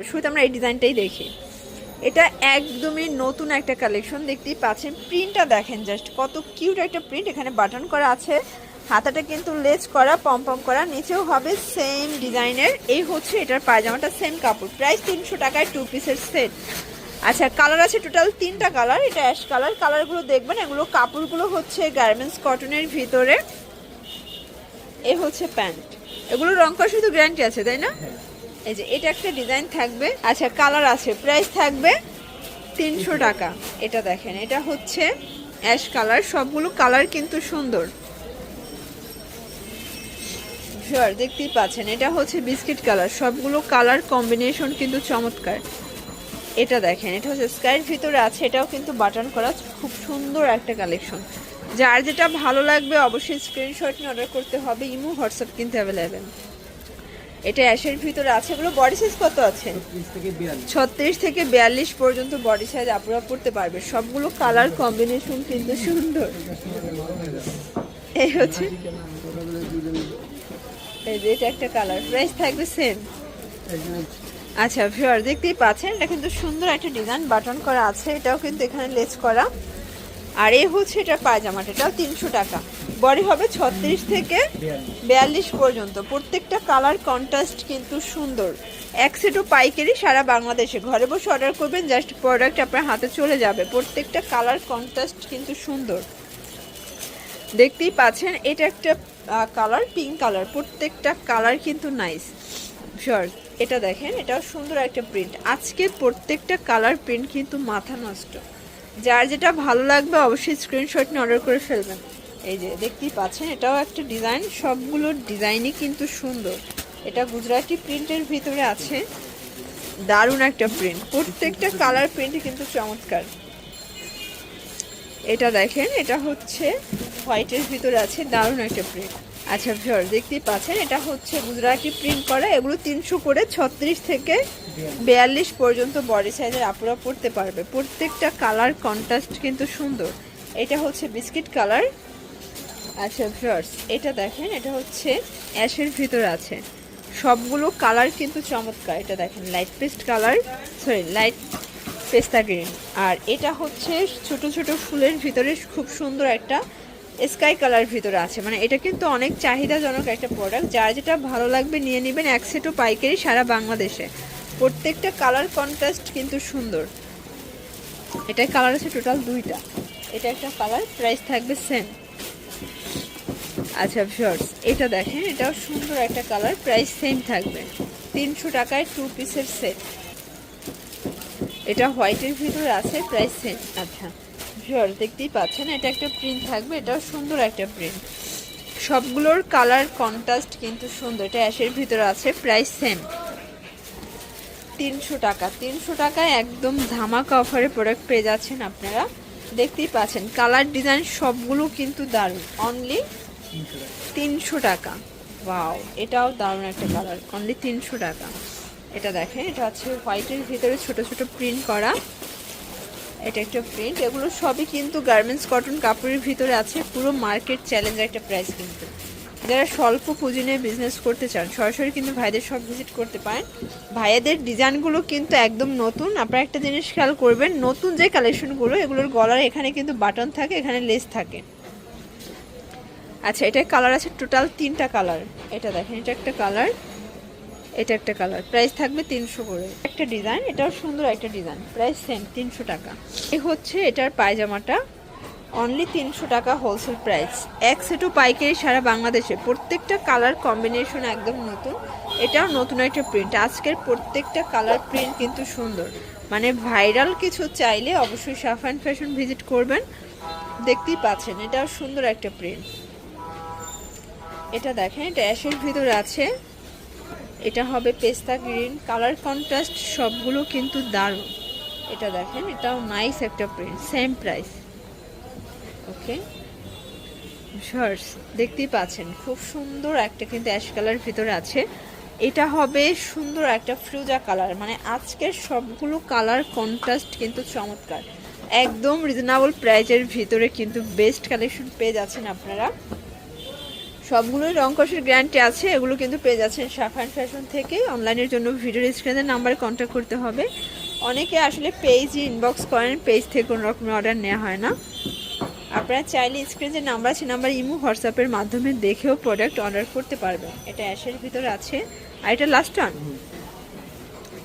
শুরুতে আমরা এই ডিজাইনটাই দেখি। এটা একদমই নতুন একটা কালেকশন দেখতেই পাচ্ছেন। প্রিন্টটা দেখেন জাস্ট কত কিউট একটা প্রিন্ট এখানে বাটন করা আছে। হাতাটা কিন্তু লেজ করা পম পম করা। নিচেও হবে সেম ডিজাইনের। এই হচ্ছে এটার পায়জামাটা সেম কাপড়। প্রাইস তিনশো টাকায় টু পিসের সেট আচ্ছা কালার আছে টোটাল তিনটা কালার এটা অ্যাশ কালার কালারগুলো দেখবেন, এগুলো কাপড়গুলো হচ্ছে গার্মেন্টস কটনের ভিতরে। এ হচ্ছে প্যান্ট। এগুলো রং করা শুধু গ্যারান্টি আছে, তাই না? এই যে, এটা একটা ডিজাইন থাকবে। আচ্ছা কালার আছে প্রাইস থাকবে তিনশো টাকা। এটা দেখেন, এটা হচ্ছে অ্যাশ কালার সবগুলো কালার কিন্তু সুন্দর। শিওর দেখতেই পাচ্ছেন, এটা হচ্ছে বিস্কিট কালার সবগুলো কালার কম্বিনেশন কিন্তু চমৎকার। এটা দেখেন, এটা হচ্ছে স্কাইয়ের ভিতরে আছে, এটাও কিন্তু বাটন করা খুব সুন্দর একটা কালেকশন যার যেটা ভালো লাগবে, অবশ্যই স্ক্রিনশট নিয়ে অর্ডার করতে হবে, ইমো, হোয়াটসঅ্যাপ কিন্তু অ্যাভেলেবেল এটা অ্যাশের ভিতরে আছে, এগুলো বডি সাইজ কত আছে? ছত্রিশ থেকে বিয়াল্লিশ পর্যন্ত বডি সাইজ আপুরা পড়তে পারবে। সবগুলো কালার কম্বিনেশন কিন্তু সুন্দর। এই হচ্ছে। এই যে এটা একটা কালার প্রাইস থাকবে সেম আচ্ছা ভিউয়ার দেখতেই পাচ্ছেন, এটা কিন্তু সুন্দর একটা ডিজাইন বাটন করা আছে, এটাও কিন্তু এখানে লেস করা। আর এই হচ্ছে এটা পায়জামাটা, এটাও তিনশো টাকা। বডি হবে ছত্রিশ থেকে বিয়াল্লিশ পর্যন্ত। প্রত্যেকটা কালার কন্ট্রাস্ট কিন্তু সুন্দর। এক সেটও পাইকারি সারা বাংলাদেশে। ঘরে বসে অর্ডার করবেন জাস্ট প্রোডাক্ট আপনার হাতে চলে যাবে। প্রত্যেকটা কালার কন্ট্রাস্ট কিন্তু সুন্দর। দেখতেই পাচ্ছেন, এটা একটা কালার পিঙ্ক কালার। প্রত্যেকটা কালার কিন্তু নাইস শিওর এটা দেখেন, এটাও সুন্দর একটা প্রিন্ট আজকে প্রত্যেকটা কালার প্রিন্ট কিন্তু মাথা নষ্ট। যার যেটা ভালো লাগবে অবশ্যই স্ক্রিনশট নিয়ে অর্ডার করে ফেলবেন। এই যে, দেখতেই পাচ্ছেন, এটাও একটা ডিজাইন সবগুলোর ডিজাইনই কিন্তু সুন্দর। এটা গুজরাটি প্রিন্টের ভিতরে আছে। দারুণ একটা প্রিন্ট প্রত্যেকটা কালার প্রিন্ট কিন্তু চমৎকার। এটা দেখেন, এটা হচ্ছে হোয়াইটের ভিতরে আছে, দারুণ একটা প্রিন্ট আচ্ছা ভিওর দেখতেই পাচ্ছেন, এটা হচ্ছে গুজরাটি প্রিন্ট করা, এগুলো তিনশো করে ছত্রিশ থেকে বিয়াল্লিশ পর্যন্ত বডি সাইজের আপুরা পড়তে পারবে। প্রত্যেকটা কালার কন্ট্রাস্ট কিন্তু সুন্দর। এটা হচ্ছে বিস্কিট কালার আচ্ছা ভিওর্স এটা দেখেন, এটা হচ্ছে অ্যাশের ভিতর আছে। সবগুলো কালার কিন্তু চমৎকার। এটা দেখেন light paste colour sorry light পেস্তা গ্রিন আর এটা হচ্ছে ছোট ছোট ফুলের ভিতরে খুব সুন্দর একটা স্কাই কালার ভিতরে আছে। মানে এটা কিন্তু অনেক চাহিদাজনক একটা প্রোডাক্ট যার যেটা ভালো লাগবে নিয়ে নেবেন এক সেটও পাইকারি সারা বাংলাদেশে। প্রত্যেকটা কালার কন্ট্রাস্ট কিন্তু সুন্দর। এটার কালার আছে টোটাল দুইটা। এটা একটা কালার প্রাইস থাকবে সেম আচ্ছা ভিউয়ার্স এটা দেখেন, এটাও সুন্দর একটা কালার প্রাইস সেম থাকবে। তিনশো টাকায় টু পিসের সেট এটা হোয়াইটের ভিতরে আছে প্রাইস সেম। আচ্ছা ভিউয়ার্স, দেখতেই পাচ্ছেন, এটা একটা প্রিন্ট থাকবে, এটাও সুন্দর একটা প্রিন্ট। সবগুলোর কালার কন্ট্রাস্ট কিন্তু সুন্দর, এটা অ্যাশের ভিতরে আছে প্রাইস সেম। তিনশো টাকা, তিনশো টাকায় একদম ধামাকা অফারে প্রোডাক্ট পেয়ে যাচ্ছেন আপনারা। দেখতেই পাচ্ছেন, কালার ডিজাইন সবগুলো কিন্তু দারুণ অনলি তিনশো টাকা। ওয়াও এটাও দারুণ একটা কালার অনলি তিনশো টাকা। এটা দেখেন, এটা হচ্ছে হোয়াইটের ভিতরে ছোট ছোট প্রিন্ট করা। এটা একটা প্রিন্ট এগুলো সবই কিন্তু গার্মেন্টস কটন কাপড়ের ভিতরে আছে। পুরো মার্কেট চ্যালেঞ্জ একটা প্রাইস কিন্তু। যারা স্বল্প পুঁজি নিয়ে বিজনেস করতে চান, সরাসরি কিন্তু ভাইদের সব ভিজিট করতে পারেন। ভাইয়াদের ডিজাইনগুলো কিন্তু একদম নতুন। আপনারা একটা জিনিস খেয়াল করবেন, নতুন যে কালেকশনগুলো এগুলোর গলার এখানে কিন্তু বাটন থাকে, এখানে লেস থাকে। আচ্ছা এটা কালার আছে টোটাল তিনটা কালার এটা দেখেন, এটা একটা কালার এটা একটা কালার। প্রাইস থাকবে তিনশো করে। একটা ডিজাইন, এটাও সুন্দর একটা ডিজাইন। প্রাইস সেম তিনশো টাকা। এই হচ্ছে এটার পায়জামাটা। অনলি তিনশো টাকা হোলসেল প্রাইস এক সেটও পাইকারি সারা বাংলাদেশে। প্রত্যেকটা কালার কম্বিনেশন একদম নতুন। এটাও নতুন একটা প্রিন্ট আজকের প্রত্যেকটা কালার প্রিন্ট কিন্তু সুন্দর। মানে ভাইরাল কিছু চাইলে অবশ্যই সাফান ফ্যাশন ভিজিট করবেন। দেখতেই পাচ্ছেন, এটাও সুন্দর একটা প্রিন্ট এটা দেখেন, এটা অ্যাশের ভিতরে আছে। এটা হবে পেস্তা গ্রিন। কালার কন্ট্রাস্ট সবগুলো কিন্তু দারুণ। এটা দেখেন, এটাও নাইস একটা print same price okay shorts দেখতেই পাচ্ছেন, খুব সুন্দর একটা কিন্তু অ্যাশ কালার ভিতরে আছে। এটা হবে সুন্দর একটা ফ্রুজা কালার মানে আজকের সবগুলো কালার কন্ট্রাস্ট কিন্তু চমৎকার। একদম রিজনেবল প্রাইজের ভিতরে কিন্তু বেস্ট কালেকশন পেয়ে যাচ্ছেন আপনারা। সবগুলোই রং কষের গ্যারান্টি আছে, এগুলো কিন্তু পেয়ে যাচ্ছেন সাফান ফ্যাশন থেকে। অনলাইনের জন্য ভিডিও স্ক্রিনের নাম্বারে কন্ট্যাক্ট করতে হবে। অনেকে আসলে পেজই ইনবক্স করেন পেজ থেকে কোনো রকমের অর্ডার নেওয়া হয় না। আপনারা চাইলে স্ক্রিনে যে নাম্বার আছে নাম্বার ইমো হোয়াটসঅ্যাপের মাধ্যমে দেখেও প্রোডাক্ট অর্ডার করতে পারবেন। এটা অ্যাশের ভিতর আছে। আর এটা লাস্ট ওয়ান